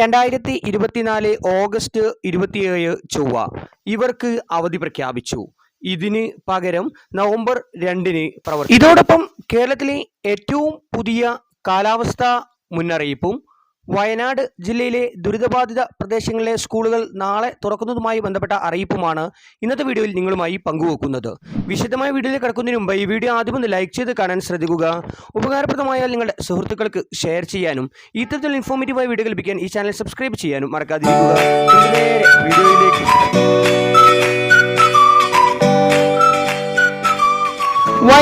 രണ്ടായിരത്തി ഇരുപത്തിനാല് ഓഗസ്റ്റ് ഇരുപത്തിയേഴ് ചൊവ്വ ഇവർക്ക് അവധി പ്രഖ്യാപിച്ചു. ഇതിന് പകരം നവംബർ രണ്ടിന് പ്രവർത്തി ഇതോടൊപ്പം കേരളത്തിലെ ഏറ്റവും പുതിയ കാലാവസ്ഥാ മുന്നറിയിപ്പും വയനാട് ജില്ലയിലെ ദുരിതബാധിത പ്രദേശങ്ങളിലെ സ്കൂളുകൾ നാളെ തുറക്കുന്നതുമായി ബന്ധപ്പെട്ട അറിയിപ്പുമാണ് ഇന്നത്തെ വീഡിയോയിൽ നിങ്ങളുമായി പങ്കുവെക്കുന്നത്. വിശദമായ വീഡിയോയിൽ കിടക്കുന്നതിന് മുമ്പ് ഈ വീഡിയോ ആദ്യം ഒന്ന് ലൈക്ക് ചെയ്ത് കാണാൻ ശ്രദ്ധിക്കുക. ഉപകാരപ്രദമായാൽ നിങ്ങളുടെ സുഹൃത്തുക്കൾക്ക് ഷെയർ ചെയ്യാനും ഇത്തരത്തിൽ ഇൻഫോർമേറ്റീവായ വീഡിയോ ലഭിക്കാൻ ഈ ചാനൽ സബ്സ്ക്രൈബ് ചെയ്യാനും മറക്കാതിരിക്കുക.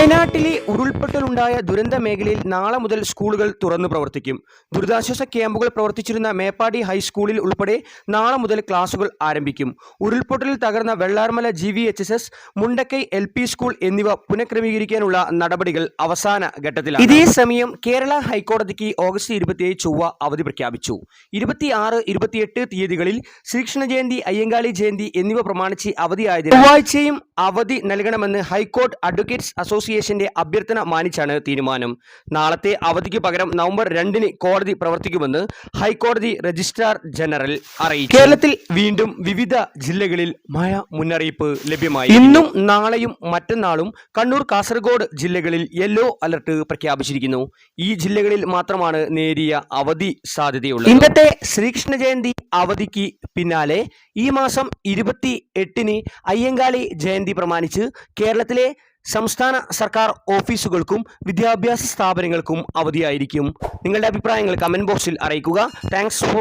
വയനാട്ടിലെ ഉരുൾപൊട്ടലുണ്ടായ ദുരന്ത മേഖലയിൽ നാളെ മുതൽ സ്കൂളുകൾ തുറന്നു പ്രവർത്തിക്കും. ദുരിതാശ്വാസ ക്യാമ്പുകൾ പ്രവർത്തിച്ചിരുന്ന മേപ്പാടി ഹൈസ്കൂളിൽ ഉൾപ്പെടെ നാളെ മുതൽ ക്ലാസുകൾ ആരംഭിക്കും. ഉരുൾപൊട്ടലിൽ തകർന്ന Vellarmala G V H S S Mundakkai L P school എന്നിവ പുനഃക്രമീകരിക്കാനുള്ള നടപടികൾ അവസാന ഘട്ടത്തിലാണ്. ഇതേ സമയം കേരള ഹൈക്കോടതിക്ക് ഓഗസ്റ്റ് ഇരുപത്തിയേഴ് ചൊവ്വ അവധി പ്രഖ്യാപിച്ചു. ഇരുപത്തിയാറ് ഇരുപത്തിയെട്ട് തീയതികളിൽ ശ്രീകൃഷ്ണ ജയന്തി അയ്യങ്കാളി ജയന്തി എന്നിവ പ്രമാണിച്ച് അവധിയായതിനാൽ ചൊവ്വാഴ്ചയും അവധി നൽകണമെന്ന് ഹൈക്കോർട്ട് അഡ്വക്കേറ്റ്സ് അസോസിയേഷന്റെ അഭ്യർത്ഥന മാനിച്ചാണ് തീരുമാനം. നാളത്തെ അവധിക്ക് പകരം നവംബർ രണ്ടിന് കോടതി പ്രവർത്തിക്കുമെന്ന് ഹൈക്കോടതി രജിസ്ട്രാർ ജനറൽ അറിയിച്ചു. കേരളത്തിൽ വീണ്ടും വിവിധ ജില്ലകളിൽ മഴ മുന്നറിയിപ്പ് ലഭ്യമായി ഇന്നും നാളെയും മറ്റന്നാളും കണ്ണൂർ കാസർഗോഡ് ജില്ലകളിൽ യെല്ലോ അലർട്ട് പ്രഖ്യാപിച്ചിരിക്കുന്നു. ഈ ജില്ലകളിൽ മാത്രമാണ് നേരിയ അവധി സാധ്യതയുള്ളത്. ഇന്നത്തെ ശ്രീകൃഷ്ണ ജയന്തി അവധിക്ക് പിന്നാലെ ഈ മാസം ഇരുപത്തി എട്ടിന് അയ്യങ്കാളി ജയന്തി പ്രമാണിച്ച് കേരളത്തിലെ സംസ്ഥാന സർക്കാർ ഓഫീസുകൾക്കും വിദ്യാഭ്യാസ സ്ഥാപനങ്ങൾക്കും അവധിയായിരിക്കും. നിങ്ങളുടെ അഭിപ്രായങ്ങൾ കമന്റ് ബോക്സിൽ അറിയിക്കുക. താങ്ക്സ്